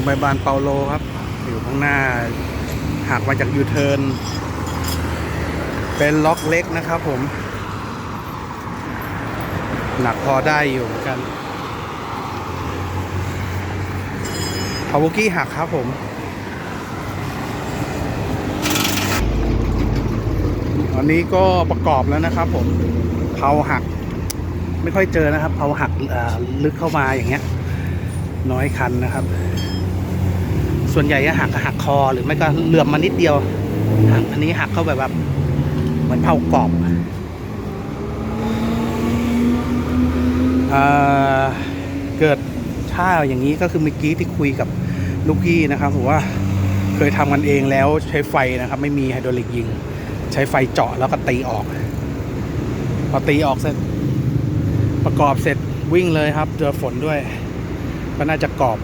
รงพยาบาลเปาโลครับ อยู่ข้างหน้าหักมาจากยูเทิร์นเป็นล็อกเล็กนะครับผม หนักพอได้อยู่เหมือนกันพาวกี้หักครับผมอันนี้ก็ประกอบแล้วนะครับผมเผาหัก ไม่ค่อยเจอนะครับเผาหักลึกเข้ามาอย่างเงี้ย น้อยคันนะครับ ส่วนใหญ่จะหักหักคอหรือไม่ก็เหลื่อมมานิดเดียวหักอันนี้หักเข้าไปแบบ เหมือนเผากรอบเอเกิดถ้าอย่างนี้ก็คือเมื่อกี้ที่คุยกับลูกพี่นะครับผมว่าเคยทำกันเองแล้วใช้ไฟนะครับ ไม่มีไฮดรอลิกยิง ใช้ไฟเจาะแล้วก็ตีออก พอตีออกเสร็จ ประกอบเสร็จวิ่งเลยครับเจอฝนด้วย ก็น่าจะกรอบ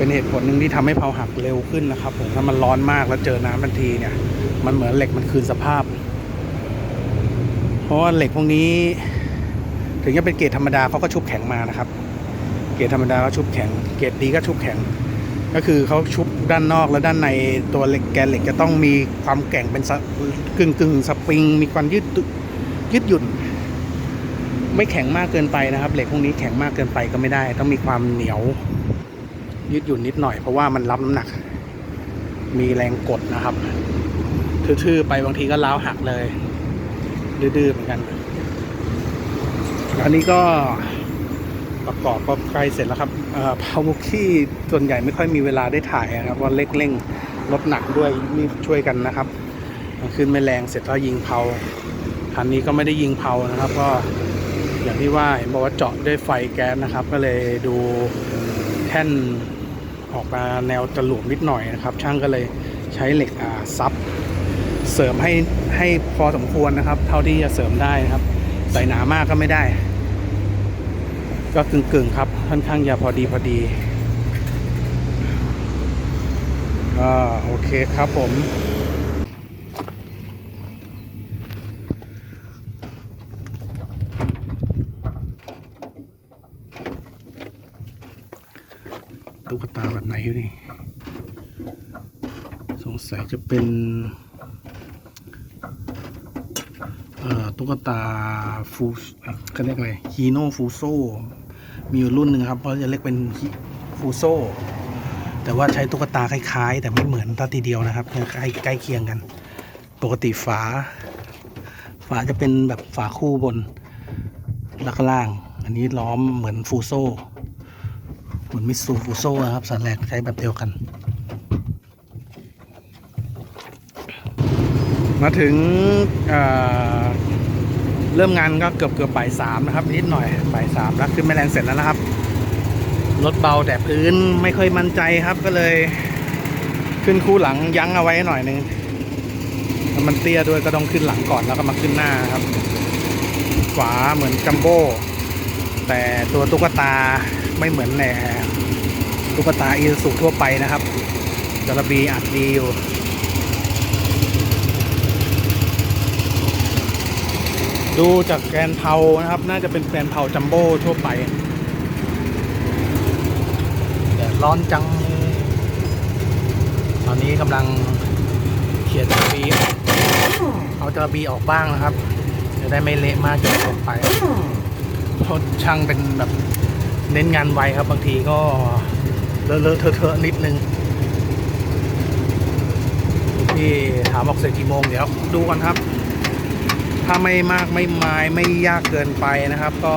เป็นเหตุผลหนึ่งที่ทำให้เผาหักเร็วขึ้นนะครับ ผมถ้ามันร้อนมากแล้วเจอน้ำทันทีเนี่ย มันเหมือนเหล็กมันคืนสภาพ เพราะว่าเหล็กพวกนี้ ถึงจะเป็นเกรดธรรมดาเขาก็ชุบแข็งมานะครับ เกรดธรรมดาก็ชุบแข็ง เกรดดีก็ชุบแข็ง ก็คือเขาชุบด้านนอกแล้วด้านในตัวเหล็กแกนเหล็กจะต้องมีความแข็งเป็นกึ่งกึ่งสปริง มีความยืดยืดหยุ่นไม่แข็งมากเกินไปนะครับ เหล็กพวกนี้แข็งมากเกินไปก็ไม่ได้ ต้องมีความเหนียว ยืดหยุ่นนิดหน่อยเพราะว่ามันรับน้ำหนัก มีแรงกดนะครับทื่อๆไปบางทีก็ล้าวหักเลย ดื้อๆเหมือนกัน อันนี้ก็ประกอบก็ใกล้เสร็จแล้วครับพาวมุกี้ส่วนใหญ่ไม่ค่อยมีเวลาได้ถ่ายนะครับว่าเล็กเร่งลดหนักด้วยนี่ช่วยกันนะครับขึ้นไม่แรงเสร็จแล้วยิงเผาคันนี้ก็ไม่ได้ยิงเผานะครับ ก็อย่างที่ว่าเห็นบอกว่าเจาะด้วยไฟแก๊สนะครับ ก็เลยดูแท่น ออกมาแนวจะหลวมนิดหน่อยนะครับ ช่างก็เลยใช้เหล็กอ่าซับเสริมให้ให้พอสมควรนะครับ เท่าที่จะเสริมได้นะครับ ใส่หนามากก็ไม่ได้ ก็กึ่งๆครับค่อนข้างจะพอดีพอดีก็โอเคครับผม ตุ๊กตาแบบไหนนี่ สงสัยจะเป็นตุ๊กตาฟูเขาเรียกอะไรฮีโน่ฟูโซมีอยู่รุ่นหนึ่งครับเพราะจะเรียกเป็นฟูโซแต่ว่าใช้ตุ๊กตาคล้ายๆ แต่ไม่เหมือนตาทีเดียวนะครับใกล้ใกล้เคียงกัน ปกติฝา ฝาจะเป็นแบบฝาคู่บนแล้วก็ล่าง อันนี้ล้อมเหมือนฟูโซ เหมือนมิตซูฟูโซนะครับสันแหลกใช้แบบเดียวกัน มาถึงเเริ่มงานก็เกือบเกือบบ่ายสามนะครับ นิดหน่อยบ่ายสามแล้วขึ้นแม่แรงเสร็จแล้วนะครับรถเบาแต่พื้นไม่ค่อยมั่นใจครับก็เลย ขึ้นคู่หลังยั้งเอาไว้หน่อยหนึงมันเตี้ยด้วยก็ต้องขึ้นหลังก่อนแล้วก็มาขึ้นหน้าครับฝาเหมือนจัมโบ้แต่ตัวตุ๊กตา ไม่เหมือนแหนตุ๊กตาอีซูทั่วไปนะครับจระบีอัดดีอยู่ดูจากแกนเผานะครับ น่าจะเป็นแกนเผาจัมโบ้ทั่วไปแต่ร้อนจัง ตอนนี้กำลังเขียนจระบีเอาจระบีออกบ้างนะครับ จะได้ไม่เละมากจนเกินไปเพราะช่างเป็นแบบ เน้นงานไวครับ บางทีก็เลอะเลอะเทอะนิดนึงที่ถามออกเสร็จกี่โมงเดี๋ยวดูก่อนครับ ถ้าไม่มากไม่ไม้ไม่ยากเกินไปนะครับ ก็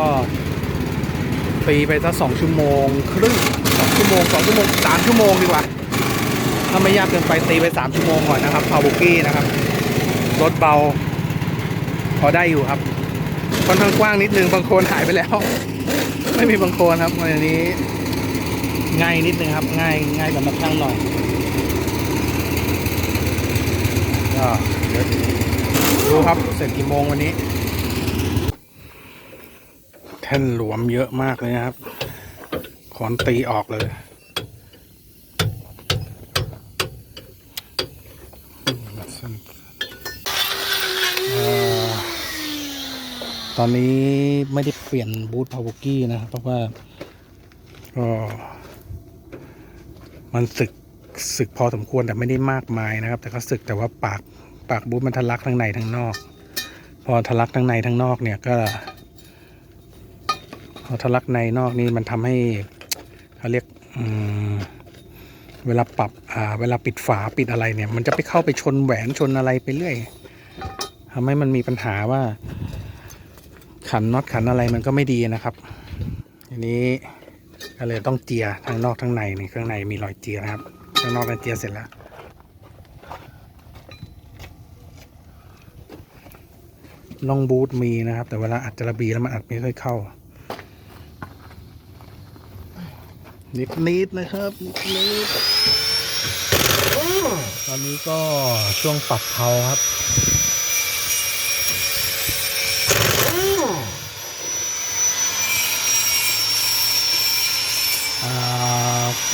ตีไปสักสองชั่วโมงครึ่งสองชั่วโมงสองชั่วโมงสามชั่วโมงดีกว่า ถ้าไม่ยากเกินไปตีไปสามชั่วโมงก่อนนะครับพาวบุกี้นะครับรถเบา พอได้อยู่ครับค่อนข้างกว้างนิดนึงบางโคนหายไปแล้ว ไม่มีบางโคลนครับวันนี้ ง่ายนิดนึงครับ ง่ายง่ายสำหรับช่างหน่อยก็เดี๋ยวดูครับเสร็จกี่โมงวันนี้ แท่นหลวมเยอะมากเลยนะครับขอนตีออกเลยเอ่อต อนนี้ไม่ได้เปลี่ยนบูทพาวกี้นะครับ เพราะว่าก็มันสึกสึกพอสมควรแต่ไม่ได้มากมายนะครับ แต่ก็สึกแต่ว่าปากปากบูทมันทะลักทั้งในทั้งนอก พอทะลักทั้งในทั้งนอกเนี่ยก็พอทะลักในนอกนี่มันทำให้เขาเรียกเวลาปรับเวลาปิดฝาปิดอะไรเนี่ย มันจะไปเข้าไปชนแหวนชนอะไรไปเรื่อยทำให้มันมีปัญหาว่า ขันน็อตขันอะไรมันก็ไม่ดีนะครับทีนี้ก็เลยต้องเจียทั้งนอกทั้งในนี่ข้างในมีรอยเจียนะครับข้างนอกนั้นเจียเสร็จแล้วลองบูทมีนะครับ แต่เวลาอัดจระบีแล้วมันอัดไม่ค่อยเข้า นิดนิดๆนะครับนิดนิดตอนนี้ก็ช่วงปรับเพาครับ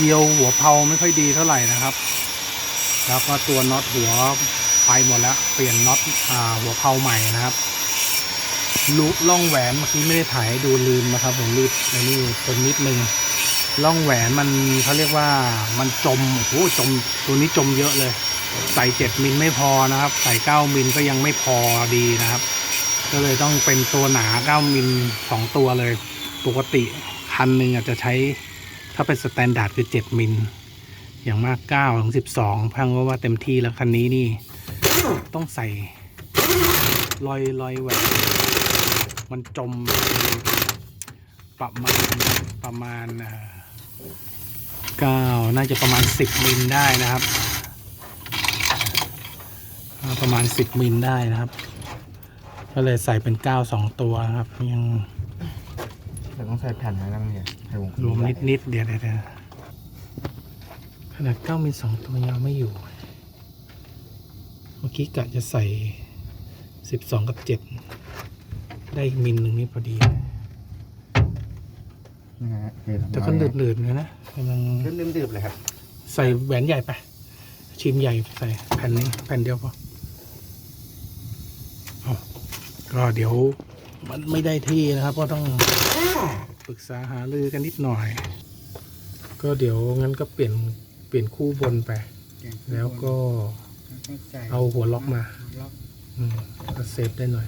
เกลียวหัวเพาไม่ค่อยดีเท่าไหร่นะครับ แล้วก็ตัวน็อตหัวไปหมดแล้ว เปลี่ยนน็อตหัวเพาใหม่นะครับลูล่องแหวนเมื่อกี้ไม่ได้ถ่ายดูลืมนะครับ ผมลืมในนี่เป็นนิดนึงล่องแหวนมันเขาเรียกว่ามันจมโอ้โหจมตัวนี้จมเยอะเลย ใส่เจ็ดมิลไม่พอนะครับ ใส่เก้ามิลก็ยังไม่พอดีนะครับ ก็เลยต้องเป็นตัวหนาเก้ามิลสองตัวเลย ปกติคันหนึ่งอาจจะใช้ ถ้าเป็นสแตนดาร์ดคือ 7 มิล อย่างมาก9ถึง12 พังว่าว่าเต็มที่แล้วคันนี้นี่ ต้องใส่รอยรอยแหวนมันจมประมาณประมาณเก้าน่าจะประมาณ 10 มิลได้นะครับ ประมาณ 10 มิลได้นะครับ ก็เลยใส่เป็น 9 2 ตัวนะครับยัง เราต้องใส่แผ่นไว้บ้างเนี่ยให้วงรวมนิดนิดๆเดี๋ยวเดี๋ยวเดี๋ยวขนาดเก้ามิลสองตัวยังเอาไม่อยู่ เมื่อกี้กะจะใส่สิบสองกับเจ็ดได้อีกมิลหนึ่งนี่พอดี นะฮะเททำแต่ก็หนืดหนืดๆเลยนะกำลังขึ้นลืมดื่มเลยครับใส่แหวนใหญ่ไป ชิมใหญ่ใส่แผ่นนี้แผ่นเดียวพอเอาก็เดี๋ยว มันไม่ได้ที่นะครับ ก็ต้องปรึกษาหารือกันนิดหน่อย ก็เดี๋ยวงั้นก็เปลี่ยนเปลี่ยนคู่บนไป แล้วก็เอาหัวล็อกมาอืมก็เซฟได้หน่อย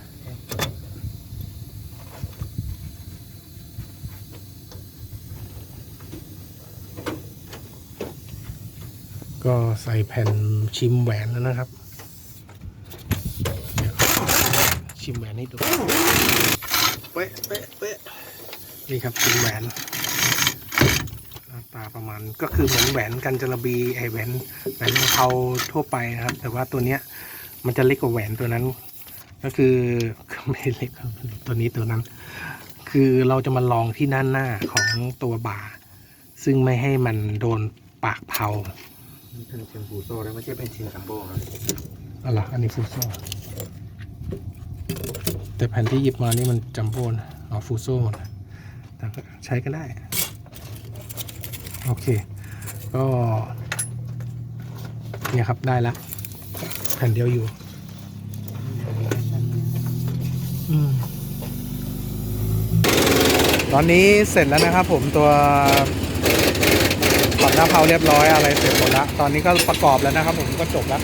ก็ใส่แผ่นชิมแหวนแล้วนะครับเดี๋ยวชิ มแหวนให้ดูเป๊ะเป๊ะเป๊ะนี่ครับชิมแหวนหน้าตาประมาณก็คือเหมือนแหวนกันจระบีไอแหวนแหวนเทาทั่วไปนะครับ แต่ว่าตัวเนี้ยมันจะเล็กกว่าแหวนตัวนั้น ก็คือไม่ได้เล็กครับตัวนี้ตัวนั้น คือเราจะมาลองที่ด้านหน้าของตัวบ่า ซึ่งไม่ให้มันโดนปากเผานี่เป็นเชมพูโซ่แล้วไม่ใช่เป็นชินจัมโบ้ครับอะไรออันนี้ฟูโซ แต่แผ่นที่หยิบมานี่มันจัมโบ้นะอ๋อฟูโซนะแต่ก็ใช้ก็ได้ โอเค ก็ เนี่ยครับได้แล้วแผ่นเดียวอยู่อตอนนี้เสร็จแล้วนะครับผมตัวปรับหน้าเพาเรียบร้อยอะไรเสร็จหมดแล้วตอนนี้ก็ประกอบแล้วนะครับผมก็จบแล้ว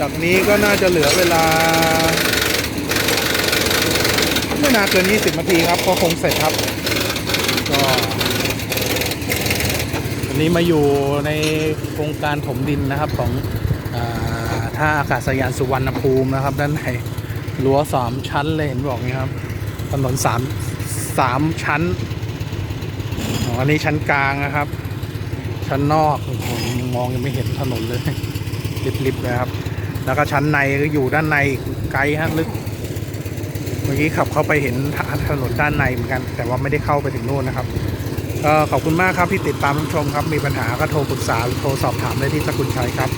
จากนี้ก็น่าจะเหลือเวลา ไม่นานเกิน 20 นาทีครับ ก็คงเสร็จครับ ก็วันนี้มาอยู่ในโครงการถมดินนะครับของอท่าอากาศยานสุวรรณภูมินะครับ ด้านในรั้วสามชั้นเลยเห็นบอกนี่ครับถนนสามสามชั้นอันนี้ชั้นกลางนะครับ ชั้นนอกยังมองยังไม่เห็นถนนเลยลิบๆเลยครับ แล้วก็ชั้นในก็อยู่ด้านในไกลฮะลึก มื่อกี้ขับเข้าไปเห็นถนนด้านในเหมือนกัน แต่ว่าไม่ได้เข้าไปถึงโน่นนะครับก็ขอบคุณมากครับที่ติดตามรับชมครับ มีปัญหาก็โทรปรึกษาโทรสอบถามได้ที่สกุลชัยครับ